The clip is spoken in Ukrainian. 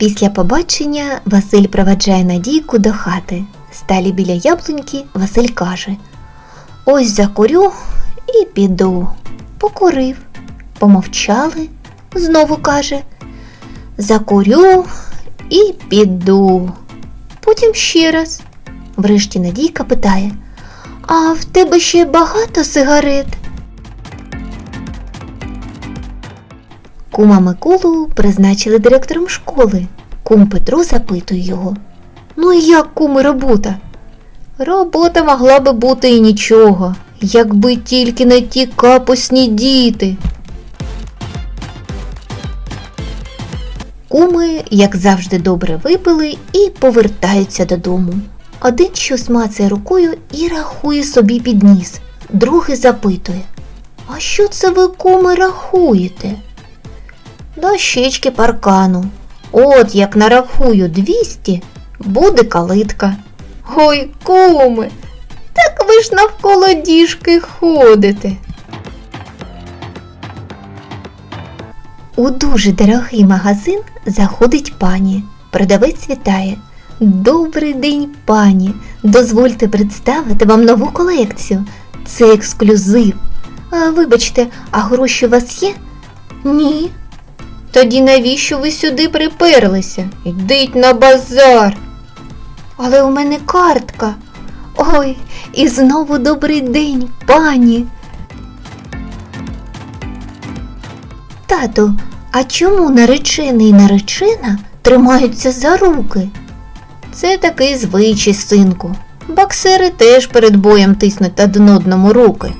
Після побачення Василь проведжає Надійку до хати. Сталі біля яблуньки Василь каже: Ось закурю і піду. Покурив. Помовчали, знову каже: Закурю і піду. Потім ще раз. Врешті Надійка питає: А в тебе ще багато сигарет? Кума Миколу призначили директором школи. Кум Петро запитує його. Ну і як, куми, робота? Робота могла би бути і нічого, якби тільки не ті капусні діти. Куми, як завжди, добре випили і повертаються додому. Один щось мацає рукою і рахує собі під ніс. Другий запитує: А що це ви, куми, рахуєте? Дощечки паркану. От як нарахую 200, буде калитка. Ой, куми, так ви ж навколо діжки ходите. У дуже дорогий магазин заходить пані. Продавець вітає. Добрий день, пані. Дозвольте представити вам нову колекцію. Це ексклюзив. А, вибачте, а гроші у вас є? Ні. Тоді навіщо ви сюди приперлися? Йдіть на базар. Але у мене картка. Ой, і знову добрий день, пані. Тату, а чому наречений і наречена тримаються за руки? Це такий звичай, синку. Боксери теж перед боєм тиснуть одному руки.